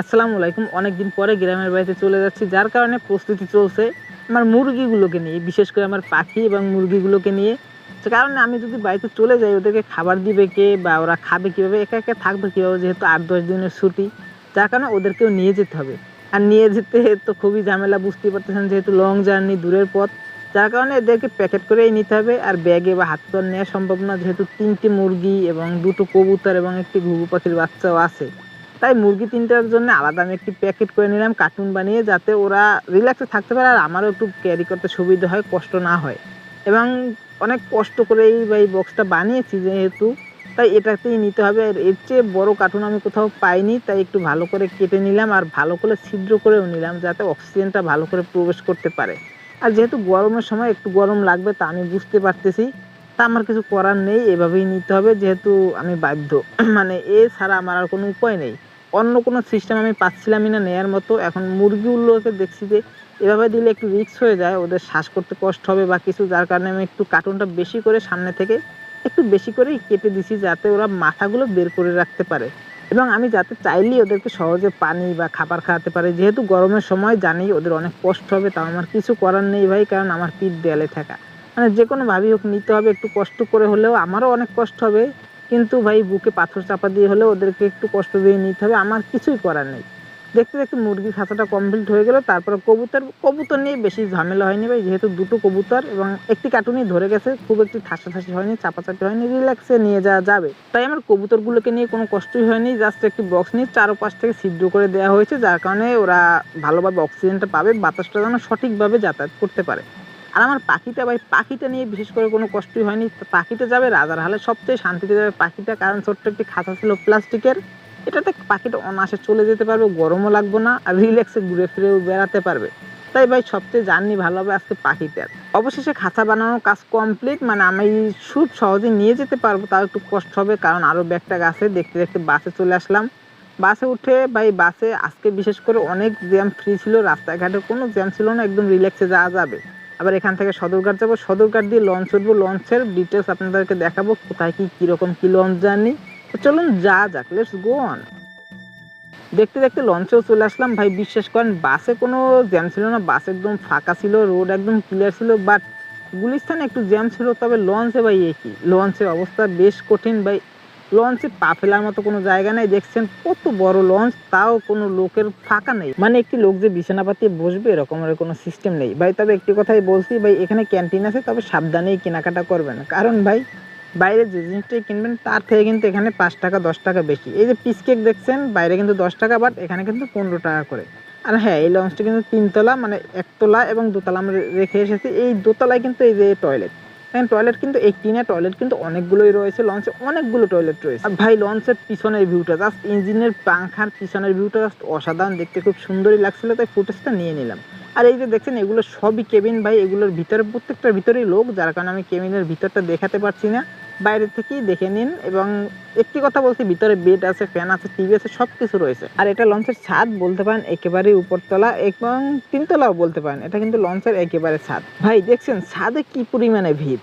আসসালামু আলাইকুম। অনেকদিন পরে গ্রামের বাড়িতে চলে যাচ্ছি, যার কারণে প্রস্তুতি চলছে আমার মুরগিগুলোকে নিয়ে, বিশেষ করে আমার পাখি এবং মুরগিগুলোকে নিয়ে। সে কারণে আমি যদি বাড়িতে চলে যাই, ওদেরকে খাবার দিবে কে বা ওরা খাবে কীভাবে, একা একা থাকবে কীভাবে, যেহেতু আট, দশ দিনের ছুটি, যার কারণে ওদেরকেও নিয়ে যেতে হবে। আর নিয়ে যেতে তো খুবই ঝামেলা, বুঝতেই পারতেছেন যেহেতু লং জার্নি দূরের পথ, যার কারণে এদেরকে প্যাকেট করেই নিতে হবে। আর ব্যাগে বা হাত নেওয়া সম্ভব না, যেহেতু তিনটি মুরগি এবং দুটো কবুতর এবং একটি ঘুঘু পাখির বাচ্চাও আছে। তাই মুরগি তিনটার জন্য আলাদা আমি একটি প্যাকেট করে নিলাম কার্টুন বানিয়ে যাতে ওরা রিল্যাক্সে থাকতে পারে আর আমারও একটু ক্যারি করতে সুবিধা হয়, কষ্ট না হয়। এবং অনেক কষ্ট করেই বা এই বক্সটা বানিয়েছি যেহেতু, তাই এটাতেই নিতে হবে। আর এর চেয়ে বড় কার্টুন আমি কোথাও পাইনি, তাই একটু ভালো করে কেটে নিলাম আর ভালো করে ছিদ্র করেও নিলাম যাতে অক্সিজেনটা ভালো করে প্রবেশ করতে পারে। আর যেহেতু গরমের সময় একটু গরম লাগবে, তা আমি বুঝতে পারতেছি। তা আমার কিছু করার নেই, এভাবেই নিতে হবে, যেহেতু আমি বাধ্য। মানে এ ছাড়া আমার আর কোনো উপায় নেই। অন্য কোনো সিস্টেম আমি পাচ্ছিলামই না নেয়ার মতো। এখন মুরগিগুলোকে দেখছি যে, এভাবে দিলে একটু রিস্ক হয়ে যায়। ওদের শ্বাস করতে কষ্ট হবে বা কিছু, যার কারণে আমি একটু কার্টুনটা বেশি করে সামনে থেকে একটু বেশি করেই কেটে দিছি, যাতে ওরা মাথাগুলো বের করে রাখতে পারে। এবং আমি যাতে চাইলেই ওদেরকে সহজে পানি বা খাবার খাওয়াতে পারি। যেহেতু গরমের সময় জানি ওদের অনেক কষ্ট হবে, তাও আমার কিছু করার নেই ভাই, কারণ আমার পিঠ দেয়ালে থাকা। মানে যে কোনোভাবেই হোক, নিতে হবে, একটু কষ্ট করে হলেও আমারও অনেক কষ্ট হবে। কিন্তু ভাই বুকে পাথর চাপা দিয়ে হলেও ওদেরকে একটু কষ্ট দিয়ে নিতে হবে, আমার কিছুই করার নেই। দেখতে দেখতে মুরগির খাঁচাটা কমপ্লিট হয়ে গেল, তারপরে কবুতর কবুতর নিয়ে বেশি ঝামেলা হয়নি ভাই, যেহেতু দুটো কবুতর এবং একটি কার্টুনই ধরে গেছে, খুব একটি ঠাসাঠাসি হয়নি, চাপাচাপি হয়নি রিল্যাক্সে নিয়ে যাওয়া যাবে। তাই আমার কবুতরগুলোকে নিয়ে কোনো কষ্টই হয়নি জাস্ট একটি বক্স নিয়ে চারোপাশ থেকে ছিদ্র করে দেওয়া হয়েছে, যার কারণে ওরা ভালোভাবে অক্সিজেনটা পাবে, বাতাসটা যেন সঠিকভাবে যাতায়াত করতে পারে। আর আমার পাখিটা ভাই, পাখিটা নিয়ে বিশেষ করে কোনো কষ্টই হয়নি। পাখিটা যাবে রাজার হালে, সবচেয়ে শান্তিতে যাবে পাখিটা, কারণ ছোট্ট একটি খাঁচা ছিল প্লাস্টিকের। এটাতে পাখিটা অনায়াসে চলে যেতে পারবে, গরমও লাগবে না আর রিল্যাক্সে ঘুরে ফিরেও বেড়াতে পারবে। তাই ভাই, সবচেয়ে জার্নি ভালো হবে আজকে পাখিটার। অবশেষে খাঁচা বানানোর কাজ কমপ্লিট মানে আমি খুব সহজে নিয়ে যেতে পারব, তাও একটু কষ্ট হবে, কারণ আরও ব্যাগটা গাছে দেখতে দেখতে বাসে চলে আসলাম। বাসে উঠে ভাই, বাসে আজকে বিশেষ করে অনেক জ্যাম ফ্রি ছিল, রাস্তাঘাটে কোনো জ্যাম ছিল না, একদম রিল্যাক্সে যাওয়া যাবে। আবার এখান থেকে সদরঘাট যাব। সদরঘাট দিয়ে লঞ্চ উঠবো। লঞ্চের ডিটেলস আপনাদেরকে দেখাবো। কোথায় কি, কীরকম, কী লঞ্চ জার্নি তো চলুন যা যাক লেটস গো অন দেখতে দেখতে লঞ্চেও চলে আসলাম। ভাই, বিশ্বাস করেন বাসে কোনো জ্যাম ছিল না। বাস একদম ফাঁকা ছিল রোড একদম ক্লিয়ার ছিল বাট গুলিস্তানে একটু জ্যাম ছিল, তবে লঞ্চে ভাই একই লঞ্চের অবস্থা বেশ কঠিন, ভাই। লঞ্চে পা ফেলার মতো কোনো জায়গা নেই। দেখছেন কত বড় লঞ্চ, তাও কোনো লোকের ফাঁকা নেই। মানে একটি লোক যে বিছানা পাতিয়ে বসবে, এরকমের কোনো সিস্টেম নেই। ভাই, তবে একটি কথাই বলছি, ভাই, এখানে ক্যান্টিন আছে, তবে সাবধানেই কেনাকাটা করবেন। কারণ ভাই, বাইরে যে জিনিসটাই কিনবেন, তার থেকে কিন্তু এখানে পাঁচ টাকা, দশ টাকা বেশি। এই যে পিস কেক দেখছেন, বাইরে কিন্তু দশ টাকা বাট এখানে কিন্তু পনেরো টাকা করে। আর হ্যাঁ এই লঞ্চটা কিন্তু তিনতলা মানে একতলা এবং দোতলা আমরা রেখে এসেছি। এই দোতলায় কিন্তু এই যে টয়লেট টয়লেট কিন্তু একটি না টয়লেট কিন্তু অনেকগুলোই রয়েছে লঞ্চে অনেকগুলো টয়লেট রয়েছে। আর ভাই লঞ্চের পিছনের ভিউটা জাস্ট ইঞ্জিনের পাংখার পিছনের ভিউটা জাস্ট অসাধারণ, দেখতে খুব সুন্দরই লাগছিল, তাই ফুটেজটা নিয়ে নিলাম। আর এই যে দেখছেন, এগুলো সবই কেবিন ভাই, এগুলোর ভিতরে প্রত্যেকটার ভিতরেই লোক, যার কারণে আমি কেবিনের ভিতরটা দেখাতে পারছি না। বাইরে থেকেই দেখে নিন, এবং একটি কথা বলছি, ভিতরে বেড আছে ফ্যান আছে টিভি আছে সব কিছু রয়েছে। আর এটা লঞ্চের ছাদ বলতে পারেন একেবারে উপরতলা, এবং তিনতলাও বলতে পারেন, এটা কিন্তু লঞ্চের একেবারে ছাদ। ভাই, দেখছেন, ছাদে কি পরিমাণে ভিড়?